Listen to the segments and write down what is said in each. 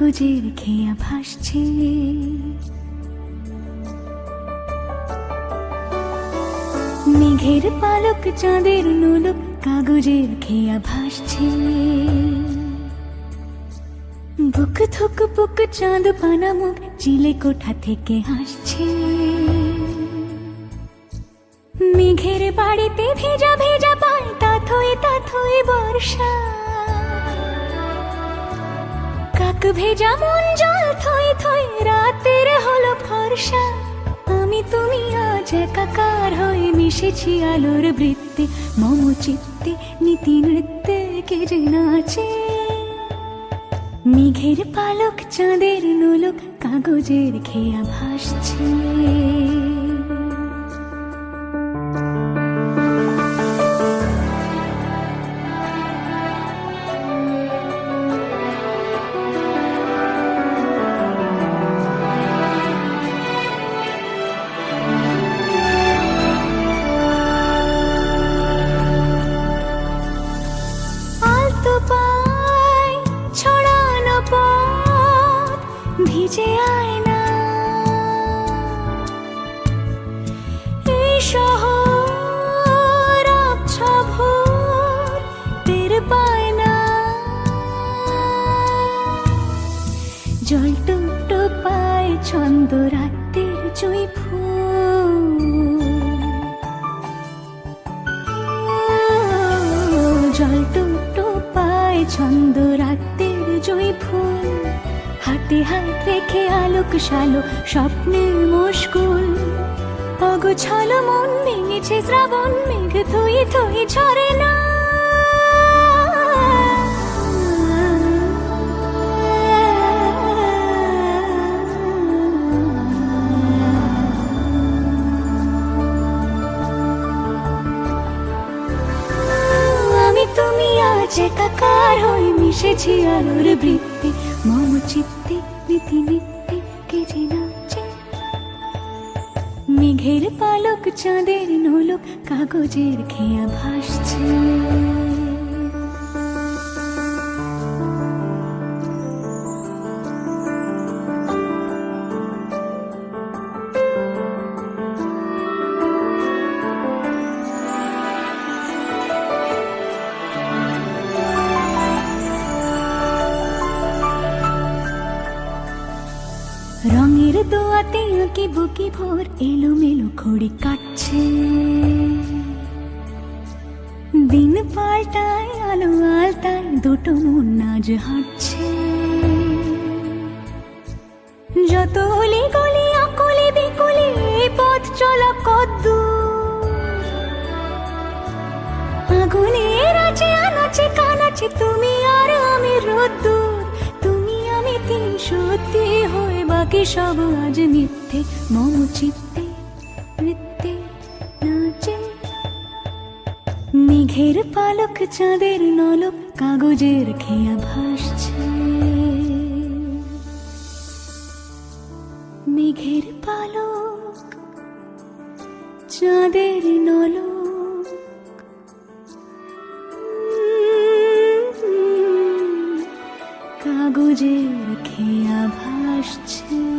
কাগজের খেয়া ভাসছে। মেঘের পালক, চাঁদের নুলুক, কাগজের খেয়া ভাসছে। বুক থুক বুক, চাঁদ পানা মুখ, চিলে কোঠা থেকে হাসছে মেঘের বাড়িতে ভেজা ভেজা পাল্টা থয়ে তা থয়ে বর্ষা। এক ভেজা মন জল থই থই, রাতের হলো ফর্সা। আমি তুমি আজ একাকার হয়ে মিশেছি আলোর বৃত্তে মম চিত্তে নীতি নৃত্যে কে যে নাচে। মেঘের পালক, চাঁদের নোলক, কাগজের খেয়া ভাসছে। জল পায় ছন্দ হাতে রেখে স্বপ্নের মুশকুল। অগোছালো মন ভেঙেছে শ্রাবণ মেঘ থই থই ঝরে না। আজ হয়ে মিশেছি আলোর বৃত্তি। মম চিত্তে নীতি নিত্যে কে যে নাচে। মেঘের পালক চাঁদের নোলক কাগজের খেয়া ভাসছে। তুমি আমি তিন সত্যি হয়ে বাকি সব আজ মিথ্যে। মম চিত্তে নাচে। মেঘের পালক, চাঁদের নলক, কাগজের খেয়া ভাসছে। মেঘের পালক, চাঁদের নলক কাগজের খেয়া ভাসছে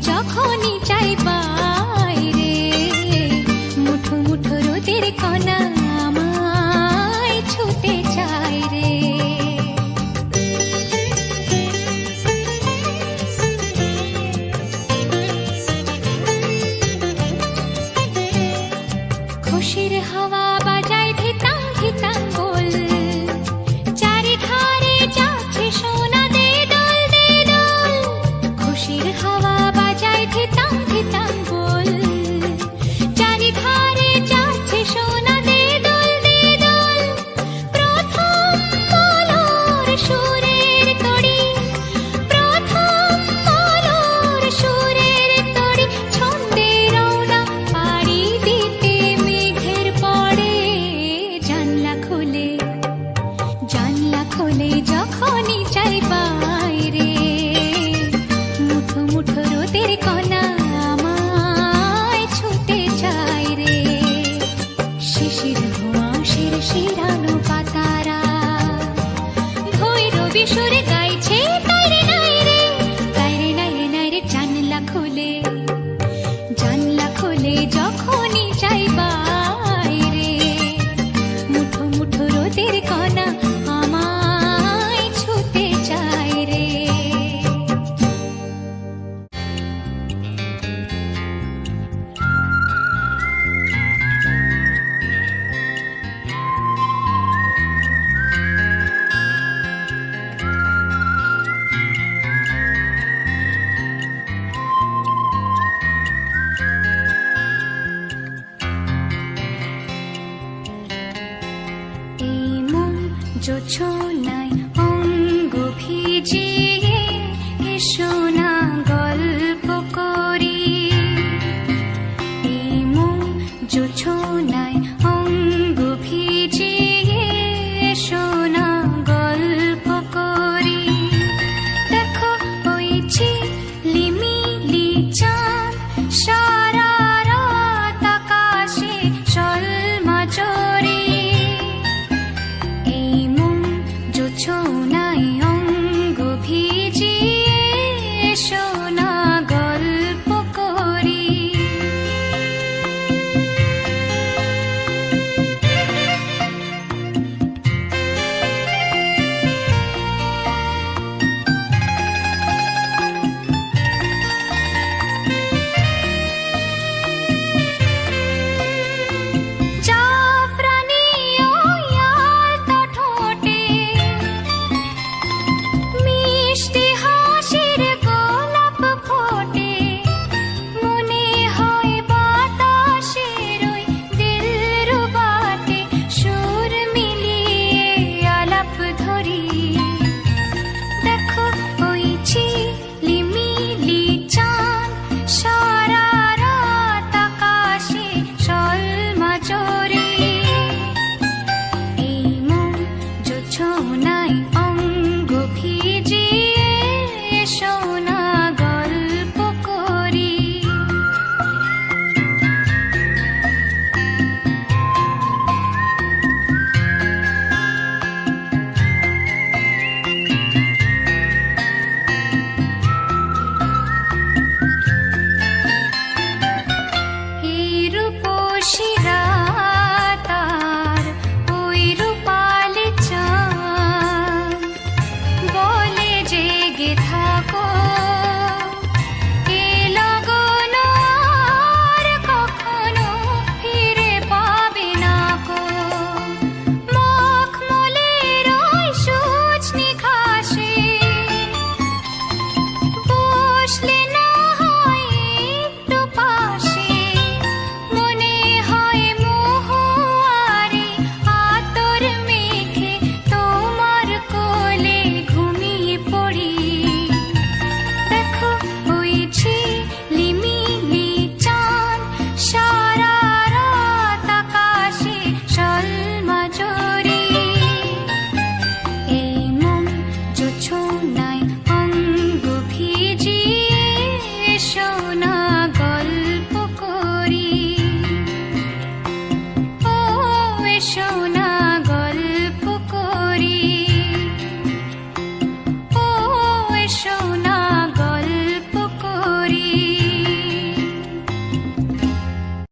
যখনই চাই